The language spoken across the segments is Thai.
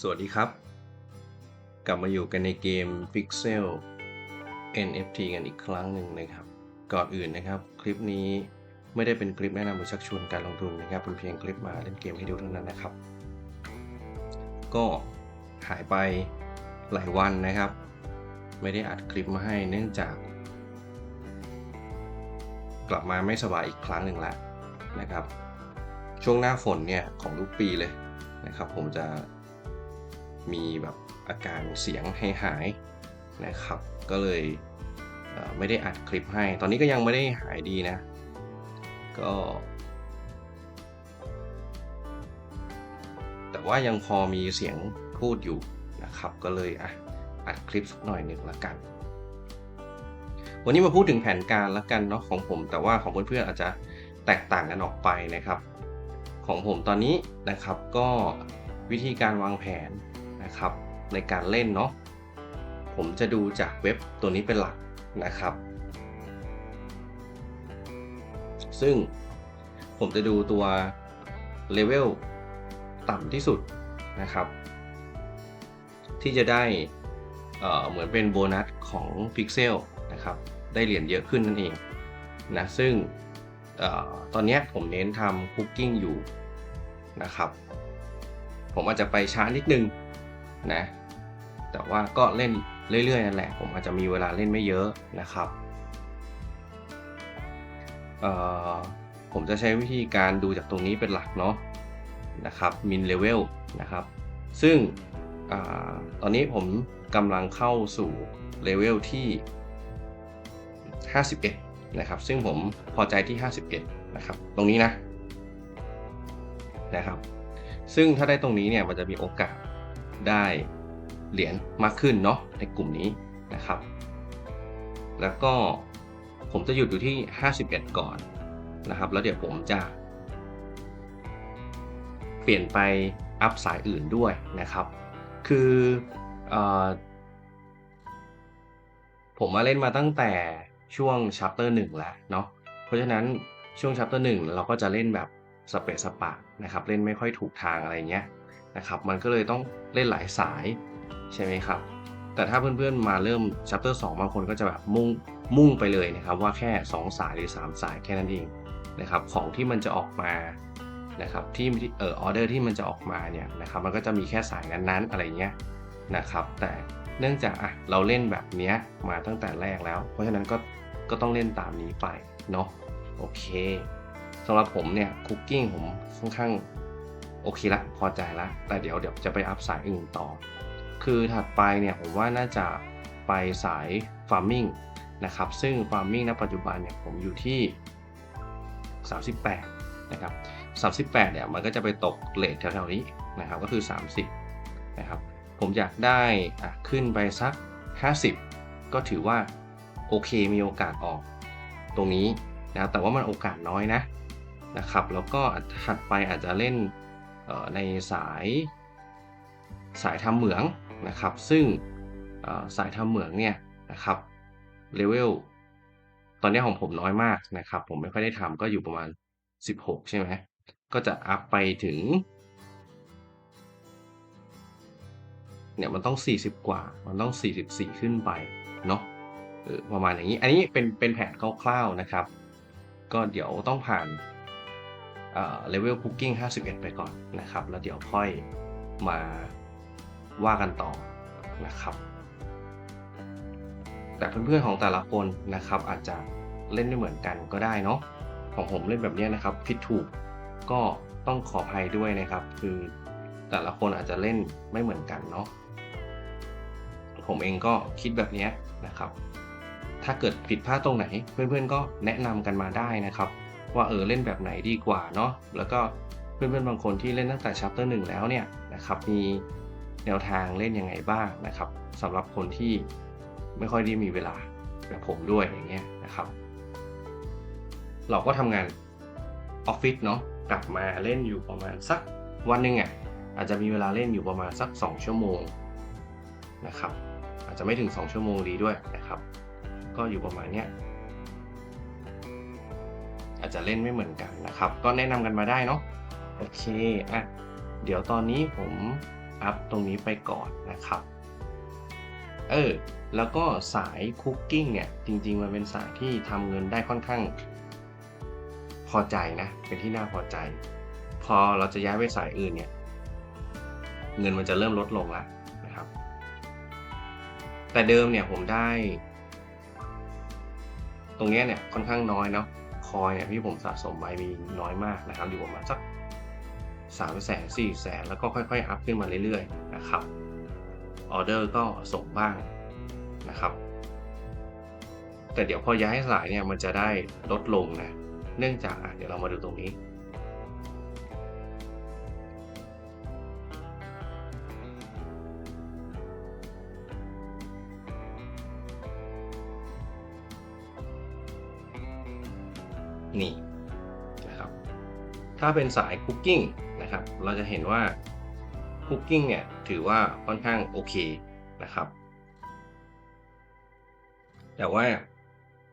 สวัสดีครับ กลับมาอยู่กันในเกม Pixel NFT กันอีกครั้งหนึ่งนะครับ ก่อนอื่นนะครับ คลิปนี้ไม่ได้เป็นคลิปแนะนำหรือชักชวนการลงทุนนะครับเป็นเพียงคลิปมาเล่นเกมให้ดูเท่านั้นนะครับ ก็หายไปหลายวันนะครับ ไม่ได้อัดคลิปมาให้เนื่องจาก กลับมาไม่สบายอีกครั้งหนึ่งแล้วนะครับ ช่วงหน้าฝนเนี่ยของทุกปีเลยนะครับ ผมจะ มีแบบอาการเสียงให้หายนะครับ ก็เลยเไม่ได้อัดคลิปให้ ตอนนี้ก็ยังไม่ได้หายดีนะ ก็ แต่ว่ายังพอมีเสียงพูดอยู่นะครับ ก็เลยอะอัดคลิปสักหน่อยหนึ่งละกัน วันนี้มาพูดถึงแผนการละกันเนาะของผม แต่ว่าของเพื่อนๆอาจจะแตกต่างกันออกไปนะครับ ของผมตอนนี้นะครับก็วิธีการวางแผน นะครับ ในการเล่นเนาะผมจะดูจากเว็บตัวนี้เป็นหลักนะครับ ซึ่งผมจะดูตัวเลเวลต่ำที่สุดนะครับ ที่จะได้เเหมือนเป็นโบนัสของ Pixel นะครับ ได้เหรียญเยอะขึ้นนั่นเองนะซึ่งออตอนนี้ผมเน้นทำคุกกิ้งอยู่นะครับ ผมอาจจะไปช้านิดนึง นะ แต่ว่าก็เล่นเรื่อยๆนั่นแหละ ผมอาจจะมีเวลาเล่นไม่เยอะนะครับผมจะใช้วิธีการดูจากตรงนี้เป็นหลักเนาะนะครับมินเลเวลนะครับ ซึ่งอตอนนี้ผมกำลังเข้าสู่เลเวลที่ 51 นะครับ ซึ่งผมพอใจที่ 51 นะครับ ตรงนี้นะนะครับ ซึ่งถ้าได้ตรงนี้เนี่ยมันจะมีโอกาส ได้เหรียญมากขึ้นเนาะในกลุ่มนี้นะครับ แล้วก็ผมจะหยุดอยู่ที่ 51 ก่อนนะครับ แล้วเดี๋ยวผมจะเปลี่ยนไปอัพสายอื่นด้วยนะครับ คือออผมมาเล่นมาตั้งแต่ช่วงชัปเตอร์หนึ่งแล้วเนาะ เพราะฉะนั้นช่วงชัปเตอร์หนึ่งเราก็จะเล่นแบบสเปซสปะนะครับ เล่นไม่ค่อยถูกทางอะไรเงี้ย นะครับ มันก็เลยต้องเล่นหลายสายใช่ไหมครับ แต่ถ้าเพื่อนๆมาเริ่มชัปเตอร์สบางคนก็จะแบบมุ่งมุ่งไปเลยนะครับว่าแค่ 2 สายหรือ 3 สายแค่นั้นเองนะครับของที่มันจะออกมานะครับที่เออออเดอร์ที่มันจะออกมาเนี่ยนะครับมันก็จะมีแค่สายนั้นๆอะไรเงี้ยนะครับ แต่เนื่องจากอะเราเล่นแบบเนี้ยมาตั้งแต่แรกแล้ว เพราะฉะนั้นก็ก็ต้องเล่นตามนี้ไปเนาะโอเคสำหรับผมเนี่ยคุกกิ้งผมค่อนข้าง โอเคละพอใจละแต่เดี๋ยวเดี๋ยวจะไปอัพสายอื่นต่อ คือถัดไปเนี่ยผมว่าน่าจะไปสายฟาร์มิงนะครับซึ่งฟาร์มิงณปัจจุบันเนี่ยผมอยู่ที่ 38นะครับ38เนี่ยมันก็จะไปตกเลทแถวๆนี้นะครับก็คือ 30นะครับผมอยากได้อะขึ้นไปสัก 50 ก็ถือว่าโอเคมีโอกาสออกตรงนี้นะแต่ว่ามันโอกาสน้อยนะนะครับแล้วก็ถัดไปอาจจะเล่น ในสายสายทำเหมืองนะครับ ซึ่งสายทำเหมืองเนี่ยนะครับเลเวลตอนนี้ของผมน้อยมากนะครับ ผมไม่ค่อยได้ทำก็อยู่ประมาณ 16 ใช่ไหมก็จะอัพไปถึงเนี่ยมันต้อง 40 กว่า มันต้อง 44 ขึ้นไป เนาะประมาณอย่างนี้ อันนี้เป็นเป็นแผนคร่าวๆนะครับ ก็เดี๋ยวต้องผ่าน เลเวลคุกกิ้ง51 ไปก่อนนะครับ แล้วเดี๋ยวค่อยมาว่ากันต่อนะครับ แต่เพื่อนๆของแต่ละคนนะครับ อาจจะเล่นไม่เหมือนกันก็ได้เนาะของผมเล่นแบบนี้นะครับผิดถูกก็ต้องขออภัยด้วยนะครับ คือแต่ละคนอาจจะเล่นไม่เหมือนกันเนาะผมเองก็คิดแบบนี้นะครับ ถ้าเกิดผิดพลาดตรงไหน เพื่อนๆก็แนะนำกันมาได้นะครับ ว่าเออเล่นแบบไหนดีกว่าเนาะแล้วก็เพื่อนๆบางคนที่เล่นตั้งแต่ชัปเตอร์หนึ่งแล้วเนี่ยนะครับมีแนวทางเล่นยังไงบ้างนะครับสำหรับคนที่ไม่ค่อยได้มีเวลาแบบผมด้วยอย่างเงี้ยนะครับ เราก็ทำงานออฟฟิศเนาะกลับมาเล่นอยู่ประมาณสักวันหนึ่งอะอาจจะมีเวลาเล่นอยู่ประมาณสัก 2 ชั่วโมงนะครับอาจจะไม่ถึง 2 ชั่วโมงดีด้วยนะครับ ก็อยู่ประมาณเนี้ย อาจจะเล่นไม่เหมือนกันนะครับ ก็แนะนำกันมาได้เนาะโอเคอะเดี๋ยวตอนนี้ผมอัพตรงนี้ไปก่อนนะครับ เออ แล้วก็สายคุกกิ้งเนี่ย จริง ๆ มันเป็นสายที่ทำเงินได้ค่อนข้าง พอใจนะ เป็นที่น่าพอใจ พอเราจะย้ายไปสายอื่นเนี่ย เงินมันจะเริ่มลดลงแล้วนะครับ แต่เดิมเนี่ยผมได้ ตรงนี้เนี่ยค่อนข้างน้อยเนาะ อยเนี่ยที่ผมสะสมไว้มีน้อยมากนะครับ อยู่ประมาณสักสามแสนสี่แสนแล้วก็ค่อยๆ อัพขึ้นมาเรื่อยๆนะครับออเดอร์ก็ส่งบ้างนะครับ แต่เดี๋ยวพอย้ายสายเนี่ยมันจะได้ลดลงนะ เนื่องจากเดี๋ยวเรามาดูตรงนี้ ถ้าเป็นสายคุกกิ้งนะครับ เราจะเห็นว่าคุกกิ้งเนี่ยถือว่าค่อนข้างโอเคนะครับ แต่ว่า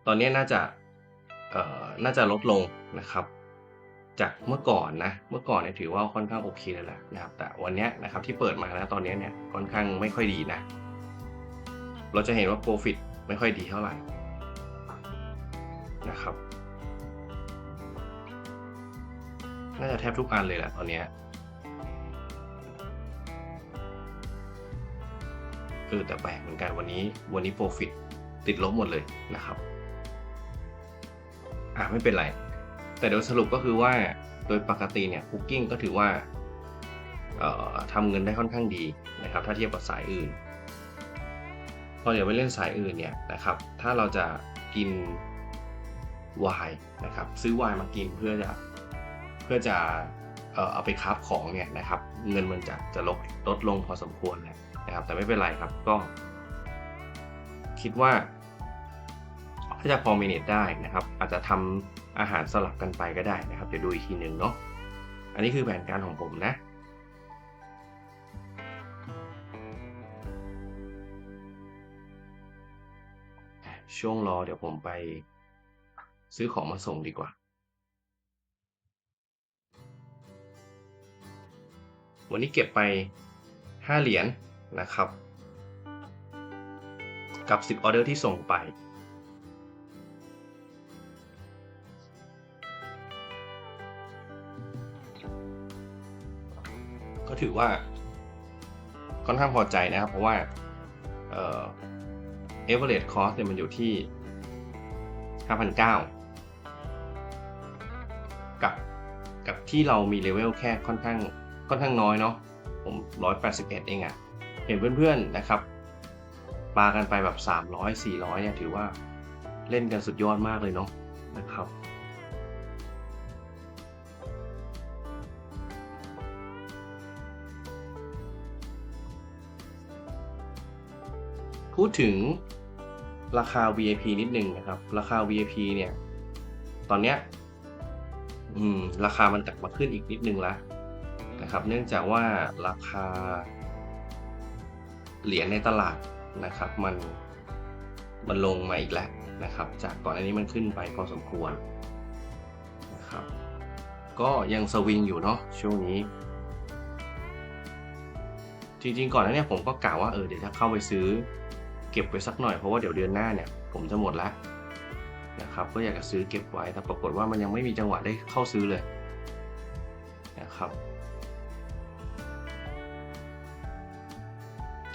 ตอนนี้น่าจะน่าจะลดลงนะครับ จากเมื่อก่อนนะ เมื่อก่อนเนี่ยถือว่าค่อนข้างโอเคเลยแหละนะครับ แต่วันนี้นะครับที่เปิดมาแล้วตอนนี้เนี่ยค่อนข้างไม่ค่อยดีนะ เราจะเห็นว่า profit ไม่ค่อยดีเท่าไหร่นะครับ น่าจะแทบทุกอันเลยแหละตอนเนี้ยเออแต่แปลกเหมือนกันวันนี้วันนี้ profit ติดลบหมดเลยนะครับ อะไม่เป็นไร แต่โดยสรุปก็คือว่าโดยปกติเนี่ยคุกกิ้งก็ถือว่าออทำเงินได้ค่อนข้างดีนะครับ ถ้าเทียบกับสายอื่น พอเดี๋ยวไปเล่นสายอื่นเนี่ยนะครับ ถ้าเราจะกินวน์นะครับ ซื้อวน์มากินเพื่อจะ เพื่อจะเออเอาไปคราฟของเนี่ยนะครับ เงินมันจะจะลดลดลงพอสมควรแหละนะครับ แต่ไม่เป็นไรครับก็ คิดว่าถ้าจะพอเมเนจได้นะครับ อาจจะทำอาหารสลับกันไปก็ได้นะครับเดี๋ยวดูอีกทีหนึ่งเนาะอันนี้คือแผนการของผมนะช่วงรอเดี๋ยวผมไปซื้อของมาส่งดีกว่า วันนี้เก็บไป 5 เหรียญนะครับ กับ 10 ออเดอร์ที่ส่งไปก็ถือว่าค่อนข้างพอใจนะครับ เพราะว่าเอ่อ average cost เนี่ยมันอยู่ที่ 5,900 กับกับที่เรามีเลเวลแค่ค่อนข้าง ค่อนข้างน้อยเนาะผม181 เองอะ่ะเห็นเพื่อนๆนะครับปากันไปแบบ 300 400เนี่ยถือว่าเล่นกันสุดยอดมากเลยเนาะนะครับพูดถึงราคา VIP นิดนึงนะครับ ราคา VIP เนี่ย ตอนเนี้ย อืม ราคามันกลับมาขึ้นอีกนิดนึงแล้ว นะครับ เนื่องจากว่าราคาเหรียญในตลาดนะครับ มันมันลงมาอีกแล้วนะครับ จากก่อนอันนี้มันขึ้นไปพอสมควรนะครับ ก็ยังสวิงอยู่เนาะช่วงนี้ จริงๆก่อนหน้านี้ผมก็กล่าวว่าเออเดี๋ยวจะเข้าไปซื้อเก็บไว้สักหน่อยเพราะว่าเดี๋ยวเดือนหน้าเนี่ยผมจะหมดแล้วนะครับก็อยากจะซื้อเก็บไว้แต่ปรากฏว่ามันยังไม่มีจังหวะได้เข้าซื้อเลยนะครับ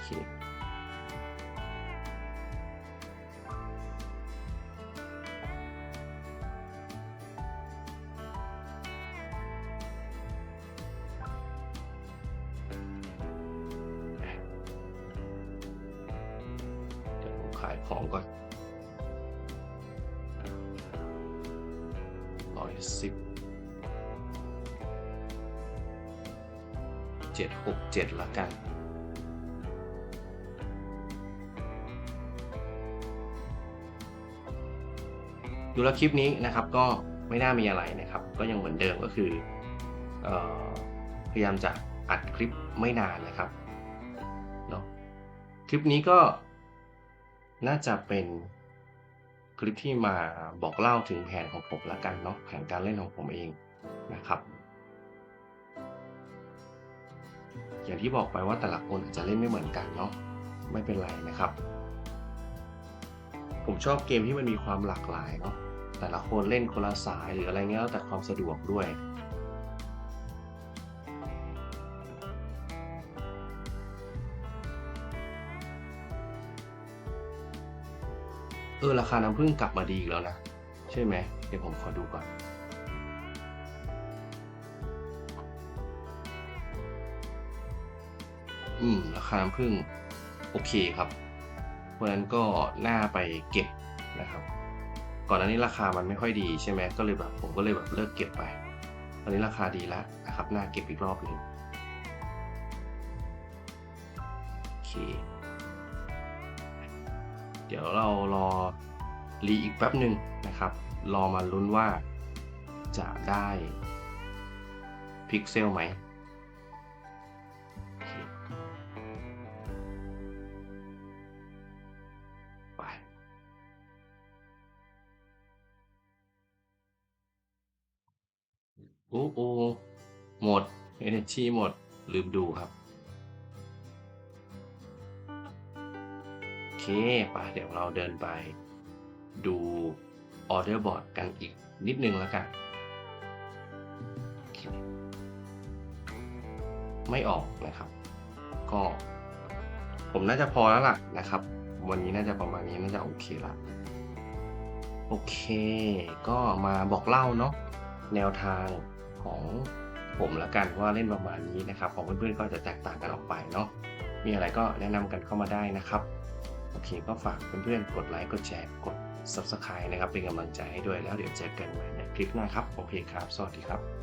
เคเดี๋ยวผมขายของก่อนร้อยสิบเจ็ดหกเจ็ดละกัน ดูแลวคลิปนี้นะครับ ก็ไม่น่ามีอะไรนะครับ ก็ยังเหมือนเดิมก็คืออพยายามจะอัดคลิปไม่นานนะครับเนาะคลิปนี้ก็น่าจะเป็นคลิปที่มาบอกเล่าถึงแผนของผมละกันเนาะแผนการเล่นของผมเองนะครับอเคอย่างที่บอกไปว่าแต่ละคนอาจจะเล่นไม่เหมือนกันเนาะไม่เป็นไรนะครับ ผมชอบเกมที่มันมีความหลากหลายเนาะ แต่ละคนเล่นคนละสายหรืออะไรเงี้ยแล้วแต่ความสะดวกด้วยเออราคาน้ำผึ้งกลับมาดีอีกแล้วนะ ใช่ไหมเดี๋ยวผมขอดูก่อน อืม ราคาน้ำผึ้งโอเคครับ เพราะฉะนั้นก็น่าไปเก็บนะครับ ก่อนหน้านี้ราคามันไม่ค่อยดีใช่ไหมก็เลยแบบผมก็เลยแบบเลิกเก็บไป ตอนนี้ราคาดีแล้วนะครับน่าเก็บอีกรอบหนึ่งโอเค เดี๋ยวเรารอรีอีกแป๊บหนึ่งนะครับ รอมาลุ้นว่าจะได้พิกเซลไหม โอ้โอหมด Energy หมด ลืมดูครับ โอเคไปเดี๋ยวเราเดินไป ดูออเดอร์บอร์ดกันอีกนิดนึงแล้วกัน ไม่ออกนะครับ ก็ ผมน่าจะพอแล้วล่ะนะครับ วันนี้น่าจะประมาณนี้น่าจะโอเคละโอเค ก็มาบอกเล่าเนาะแนวทาง ของผมละกันว่าเล่นประมาณนี้นะครับ ของเพื่อนๆก็จะแตกต่างกันออกไปเนาะมีอะไรก็แนะนำกันเข้ามาได้นะครับ โอเคก็ฝากเพื่อนๆกดไลค์กดแชร์กด Subscribe นะครับ เป็นกำลังใจให้ด้วยแล้วเดี๋ยวเจอกันใหม่ในคลิปหน้าครับ โอเคครับ สวัสดีครับ